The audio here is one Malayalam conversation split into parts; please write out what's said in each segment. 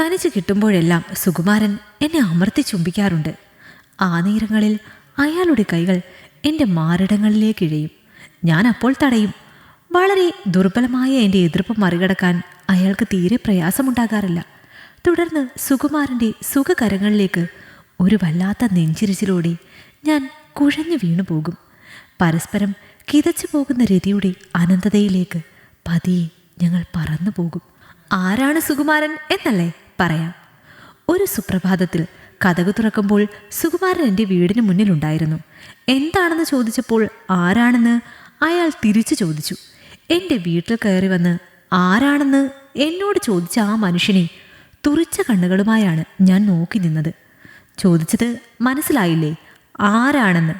തനിച്ച് കിട്ടുമ്പോഴെല്ലാം സുകുമാരൻ എന്നെ അമർത്തി ചുംബിക്കാറുണ്ട്. ആ നേരങ്ങളിൽ അയാളുടെ കൈകൾ എന്റെ മാറിടങ്ങളിലേക്ക് ഇഴയും. ഞാൻ അപ്പോൾ തടയും. വളരെ ദുർബലമായ എന്റെ എതിർപ്പ് മറികടക്കാൻ അയാൾക്ക് തീരെ പ്രയാസമുണ്ടാകാറില്ല. തുടർന്ന് സുകുമാരന്റെ സുഖകരങ്ങളിലേക്ക് ഒരു വല്ലാത്ത നെഞ്ചിരിച്ചിലൂടെ ഞാൻ കുഴഞ്ഞു വീണു പോകും. പരസ്പരം കിതച്ചു പോകുന്ന രതിയുടെ അനന്തതയിലേക്ക് പതിയെ ഞങ്ങൾ പറന്നു പോകും. ആരാണ് സുകുമാരൻ എന്നല്ലേ? പറയാം. ഒരു സുപ്രഭാതത്തിൽ കഥകു തുറക്കുമ്പോൾ സുകുമാരൻ എന്റെ വീടിന് മുന്നിലുണ്ടായിരുന്നു. എന്താണെന്ന് ചോദിച്ചപ്പോൾ ആരാണെന്ന് അയാൾ തിരിച്ചു ചോദിച്ചു. എന്റെ വീട്ടിൽ കയറി വന്ന് ആരാണെന്ന് എന്നോട് ചോദിച്ച ആ മനുഷ്യനെ തുറിച്ച കണ്ണുകളുമായാണ് ഞാൻ നോക്കി നിന്നത്. ചോദിച്ചത് മനസ്സിലായില്ലേ? ആരാണെന്ന്?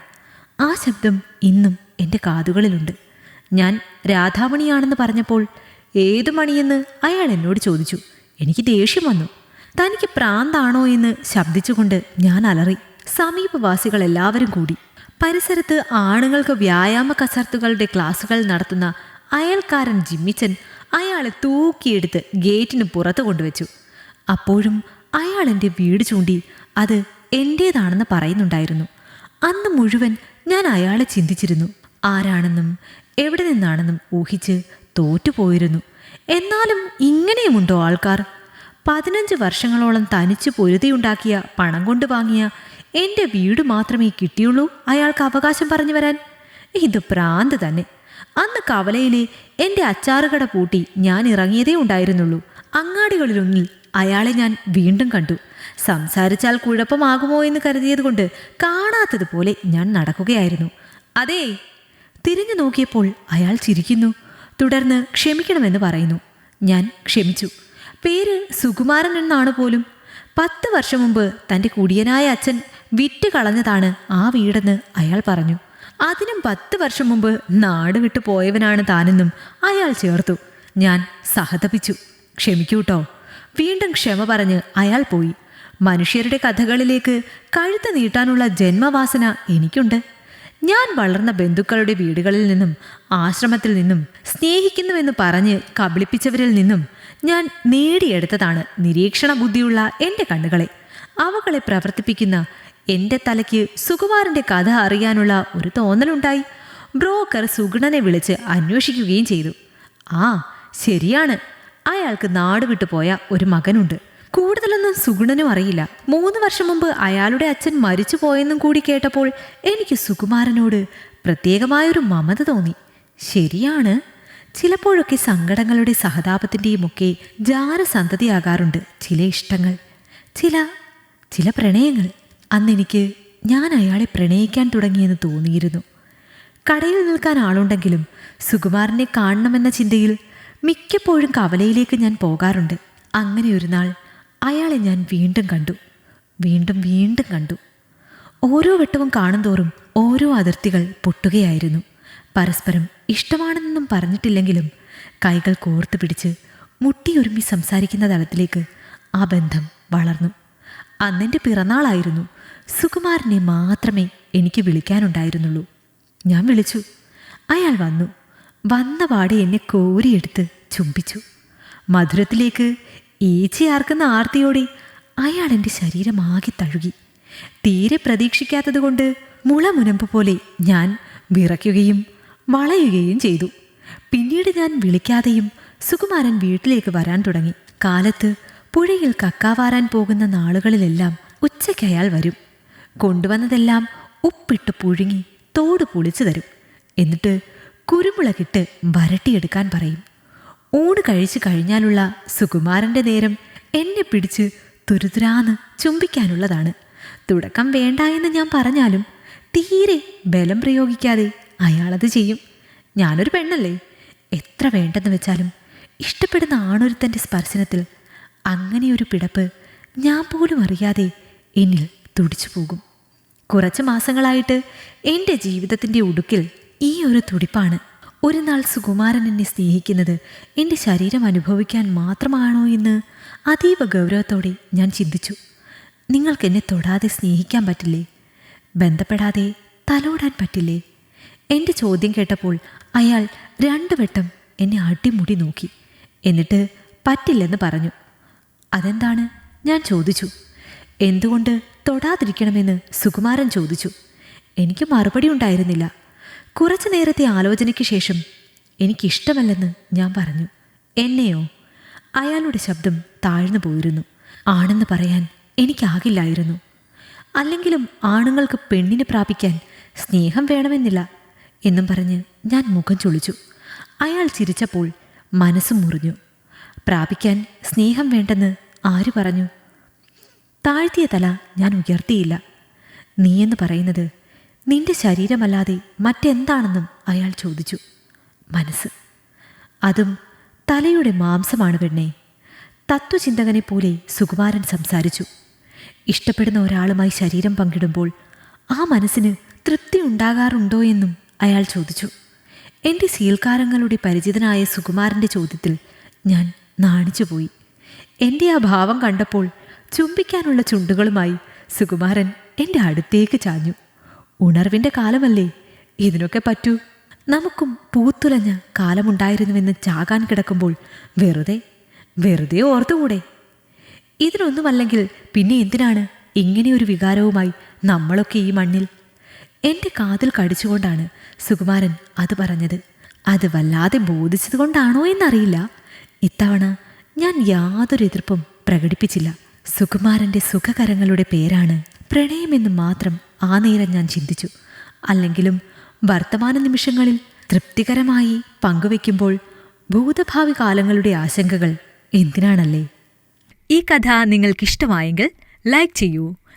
ആ ശബ്ദം ഇന്നും എന്റെ കാതുകളിലുണ്ട്. ഞാൻ രാധാമണിയാണെന്ന് പറഞ്ഞപ്പോൾ ഏത് മണിയെന്ന് അയാൾ എന്നോട് ചോദിച്ചു. എനിക്ക് ദേഷ്യം വന്നു. തനിക്ക് പ്രാന്താണോ എന്ന് ശബ്ദിച്ചുകൊണ്ട് ഞാൻ അലറി. സമീപവാസികൾ എല്ലാവരും കൂടി. പരിസരത്ത് ആണുങ്ങൾക്ക് വ്യായാമ കസർത്തുകളുടെ ക്ലാസുകൾ നടത്തുന്ന അയൽക്കാരൻ ജിമ്മിച്ചൻ അയാളെ തൂക്കിയെടുത്ത് ഗേറ്റിന് പുറത്ത് കൊണ്ടുവച്ചു. അപ്പോഴും അയാൾ എന്റെ വീട് ചൂണ്ടി അത് എന്റേതാണെന്ന് പറയുന്നുണ്ടായിരുന്നു. അന്ന് മുഴുവൻ ഞാൻ അയാളെ ചിന്തിച്ചിരുന്നു. ആരാണെന്നും എവിടെ നിന്നാണെന്നും ഊഹിച്ച് തോറ്റുപോയിരുന്നു. എന്നാലും ഇങ്ങനെയുമുണ്ടോ ആൾക്കാർ? പതിനഞ്ച് വർഷങ്ങളോളം തനിച്ച് പൊരുതിയുണ്ടാക്കിയ പണം കൊണ്ട് വാങ്ങിയ എന്റെ വീട് മാത്രമേ കിട്ടിയുള്ളൂ അയാൾക്ക് അവകാശം പറഞ്ഞു വരാൻ. ഇത് പ്രാന്ത് തന്നെ. അന്ന് കവലയിലെ എന്റെ അച്ചാറുകട പൂട്ടി ഞാൻ ഇറങ്ങിയതേ ഉണ്ടായിരുന്നുള്ളൂ. അങ്ങാടികളിലൊന്നിൽ അയാളെ ഞാൻ വീണ്ടും കണ്ടു. സംസാരിച്ചാൽ കുഴപ്പമാകുമോ എന്ന് കരുതിയതുകൊണ്ട് കാണാത്തതുപോലെ ഞാൻ നടക്കുകയായിരുന്നു. അതേ തിരിഞ്ഞു നോക്കിയപ്പോൾ അയാൾ ചിരിക്കുന്നു. തുടർന്ന് ക്ഷമിക്കണമെന്ന് പറയുന്നു. ഞാൻ ക്ഷമിച്ചു. പേര് സുകുമാരൻ എന്നാണ് പോലും. പത്ത് വർഷം മുമ്പ് തന്റെ കുടിയനായ അച്ഛൻ വിറ്റ് കളഞ്ഞതാണ് ആ വീടെന്ന് അയാൾ പറഞ്ഞു. അതിനും പത്ത് വർഷം മുമ്പ് നാട് വിട്ടു പോയവനാണ് താനെന്നും അയാൾ ചേർത്തു. ഞാൻ സഹതപിച്ചു. ക്ഷമിക്കൂട്ടോ വീണ്ടും ക്ഷമ പറഞ്ഞ് അയാൾ പോയി. മനുഷ്യരുടെ കഥകളിലേക്ക് കഴുത്ത് നീട്ടാനുള്ള ജന്മവാസന എനിക്കുണ്ട്. ഞാൻ വളർന്ന ബന്ധുക്കളുടെ വീടുകളിൽ നിന്നും ആശ്രമത്തിൽ നിന്നും സ്നേഹിക്കുന്നുവെന്ന് പറഞ്ഞ് കബളിപ്പിച്ചവരിൽ നിന്നും ഞാൻ നേടിയെടുത്തതാണ് നിരീക്ഷണ ബുദ്ധിയുള്ള എന്റെ കണ്ണുകളെ. അവകളെ പ്രവർത്തിപ്പിക്കുന്ന എന്റെ തലയ്ക്ക് സുകുമാരന്റെ കഥ അറിയാനുള്ള ഒരു തോന്നലുണ്ടായി. ബ്രോക്കർ സുഗുണനെ വിളിച്ച് അന്വേഷിക്കുകയും ചെയ്തു. ആ ശരിയാണ്. അയാൾക്ക് നാട് വിട്ടുപോയ ഒരു മകനുണ്ട്. കൂടുതലൊന്നും സുഗുണനും അറിയില്ല. മൂന്ന് വർഷം മുമ്പ് അയാളുടെ അച്ഛൻ മരിച്ചു പോയെന്നും കൂടി കേട്ടപ്പോൾ എനിക്ക് സുകുമാരനോട് പ്രത്യേകമായൊരു മമത തോന്നി. ശരിയാണ്. ചിലപ്പോഴൊക്കെ സങ്കടങ്ങളുടെ സഹതാപത്തിന്റെയും ഒക്കെ ജാരസന്തതിയാകാറുണ്ട് ചില ഇഷ്ടങ്ങൾ ചില ചില പ്രണയങ്ങൾ. അന്നെനിക്ക് ഞാൻ അയാളെ പ്രണയിക്കാൻ തുടങ്ങിയെന്ന് തോന്നിയിരുന്നു. കടയിൽ നിൽക്കാൻ ആളുണ്ടെങ്കിലും സുകുമാരനെ കാണണമെന്ന ചിന്തയിൽ മിക്കപ്പോഴും കവലയിലേക്ക് ഞാൻ പോകാറുണ്ട്. അങ്ങനെ ഒരു നാൾ അയാളെ ഞാൻ വീണ്ടും കണ്ടു വീണ്ടും വീണ്ടും കണ്ടു. ഓരോ വട്ടവും കാണുന്തോറും ഓരോ അതിർത്തികൾ പൊട്ടുകയായിരുന്നു. പരസ്പരം ഇഷ്ടമാണെന്നൊന്നും പറഞ്ഞിട്ടില്ലെങ്കിലും കൈകൾ കോർത്തു പിടിച്ച് മുട്ടിയൊരുമി സംസാരിക്കുന്ന തലത്തിലേക്ക് ആ ബന്ധം വളർന്നു. അന്നെന്റെ പിറന്നാളായിരുന്നു. സുകുമാരനെ മാത്രമേ എനിക്ക് വിളിക്കാനുണ്ടായിരുന്നുള്ളൂ. ഞാൻ വിളിച്ചു. അയാൾ വന്നു. വന്ന പാടെ എന്നെ കോരിയെടുത്ത് ചുംബിച്ചു. മധുരത്തിലേക്ക് ഈച്ചയാർക്കുന്ന ആർത്തിയോടെ അയാൾ എന്റെ ശരീരമാകെ തഴുകി. തീരെ പ്രതീക്ഷിക്കാത്തതുകൊണ്ട് മുളമുനമ്പ് പോലെ ഞാൻ വിറയ്ക്കുകയും വളയുകയും ചെയ്തു. പിന്നീട് ഞാൻ വിളിക്കാതെയും സുകുമാരൻ വീട്ടിലേക്ക് വരാൻ തുടങ്ങി. കാലത്ത് പുഴയിൽ കക്കാവാരാൻ പോകുന്ന നാളുകളിലെല്ലാം ഉച്ചയ്ക്ക് അയാൾ വരും. കൊണ്ടുവന്നതെല്ലാം ഉപ്പിട്ട് പുഴുങ്ങി തോട് പൊളിച്ചു തരും. എന്നിട്ട് കുരുമുളകിട്ട് വരട്ടിയെടുക്കാൻ പറയും. ഊണ് കഴിച്ചു കഴിഞ്ഞാലുള്ള സുകുമാരന്റെ നേരം എന്നെ പിടിച്ച് തുരുതുരാന്ന് ചുംബിക്കാനുള്ളതാണ്. തുടക്കം വേണ്ട എന്ന് ഞാൻ പറഞ്ഞാലും തീരെ ബലം പ്രയോഗിക്കാതെ അയാളത് ചെയ്യും. ഞാനൊരു പെണ്ണല്ലേ? എത്ര വേണ്ടെന്ന് വെച്ചാലും ഇഷ്ടപ്പെടുന്ന ആണൊരുത്തന്റെ സ്പർശനത്തിൽ അങ്ങനെയൊരു പിടപ്പ് ഞാൻ പോലും അറിയാതെ എന്നിൽ തുടിച്ചു പോകും. കുറച്ച് മാസങ്ങളായിട്ട് എന്റെ ജീവിതത്തിന്റെ ഉടുക്കിൽ ഈ ഒരു തുടിപ്പാണ്. ഒരു നാൾ സുകുമാരൻ എന്നെ സ്നേഹിക്കുന്നത് എന്റെ ശരീരം അനുഭവിക്കാൻ മാത്രമാണോ എന്ന് അതീവ ഗൗരവത്തോടെ ഞാൻ ചിന്തിച്ചു. നിങ്ങൾക്ക് എന്നെ തൊടാതെ സ്നേഹിക്കാൻ പറ്റില്ലേ? ബന്ധപ്പെടാതെ തലോടാൻ പറ്റില്ലേ? എന്റെ ചോദ്യം കേട്ടപ്പോൾ അയാൾ രണ്ടു വട്ടം എന്നെ അടിമുടി നോക്കി. എന്നിട്ട് പറ്റില്ലെന്ന് പറഞ്ഞു. അതെന്താണ്? ഞാൻ ചോദിച്ചു. എന്തുകൊണ്ട് തൊടാതിരിക്കണമെന്ന് സുകുമാരൻ ചോദിച്ചു. എനിക്ക് മറുപടി ഉണ്ടായിരുന്നില്ല. കുറച്ചു നേരത്തെ ആലോചനയ്ക്ക് ശേഷം എനിക്കിഷ്ടമല്ലെന്ന് ഞാൻ പറഞ്ഞു. എന്നെയോ? അയാളുടെ ശബ്ദം താഴ്ന്നു പോയിരുന്നു. ആണെന്ന് പറയാൻ എനിക്കാകില്ലായിരുന്നു. അല്ലെങ്കിലും ആണുങ്ങൾക്ക് പെണ്ണിനെ പ്രാപിക്കാൻ സ്നേഹം വേണമെന്നില്ല. എന്നും പറഞ്ഞ് ഞാൻ മുഖം ചൊളിച്ചു. അയാൾ ചിരിച്ചപ്പോൾ മനസ്സും മുറിഞ്ഞു. പ്രാപിക്കാൻ സ്നേഹം വേണ്ടെന്ന് ആര് പറഞ്ഞു? താഴ്ത്തിയ തല ഞാൻ ഉയർത്തിയില്ല. നീയെന്ന് പറയുന്നത് നിന്റെ ശരീരമല്ലാതെ മറ്റെന്താണെന്നും അയാൾ ചോദിച്ചു. മനസ്സ്. അതും തലയുടെ മാംസമാണ് പെണ്ണേ. തത്വചിന്തകനെ പോലെ സുകുമാരൻ സംസാരിച്ചു. ഇഷ്ടപ്പെടുന്ന ഒരാളുമായി ശരീരം പങ്കിടുമ്പോൾ ആ മനസ്സിന് തൃപ്തി ഉണ്ടാകാറുണ്ടോ എന്നും അയാൾ ചോദിച്ചു എന്റെ സീൽക്കാരങ്ങളുടെ പരിചിതനായ സുകുമാരന്റെ ചോദ്യത്തിൽ ഞാൻ നാണിച്ചുപോയി. എന്റെ ആ ഭാവം കണ്ടപ്പോൾ ചുംബിക്കാനുള്ള ചുണ്ടുകളുമായി സുകുമാരൻ എന്റെ അടുത്തേക്ക് ചാഞ്ഞു. ഉണർവിന്റെ കാലമല്ലേ ഇതിനൊക്കെ പറ്റൂ? നമുക്കും പൂത്തുലഞ്ഞ കാലമുണ്ടായിരുന്നുവെന്ന് ചാകാൻ കിടക്കുമ്പോൾ വെറുതെ വെറുതെ ഓർത്തുകൂടെ? ഇതിനൊന്നുമല്ലെങ്കിൽ പിന്നെ എന്തിനാണ് ഇങ്ങനെയൊരു വികാരവുമായി നമ്മളൊക്കെ ഈ മണ്ണിൽ എന്റെ കാതിൽ കടിച്ചുകൊണ്ടാണ് സുകുമാരൻ അത് പറഞ്ഞത്. അത് വല്ലാതെ ബോധിച്ചതുകൊണ്ടാണോ എന്നറിയില്ല. ഇത്തവണ ഞാൻ യാതൊരു എതിർപ്പും പ്രകടിപ്പിച്ചില്ല. സുകുമാരന്റെ സുഖകരങ്ങളുടെ പേരാണ് പ്രണയമെന്ന് മാത്രം ആ നേരം ഞാൻ ചിന്തിച്ചു. അല്ലെങ്കിലും വർത്തമാന നിമിഷങ്ങളിൽ തൃപ്തികരമായി പങ്കുവെക്കുമ്പോൾ ഭൂതഭാവി കാലങ്ങളുടെ ആശങ്കകൾ എന്തിനാണല്ലേ? ഈ കഥ നിങ്ങൾക്കിഷ്ടമായെങ്കിൽ ലൈക്ക് ചെയ്യൂ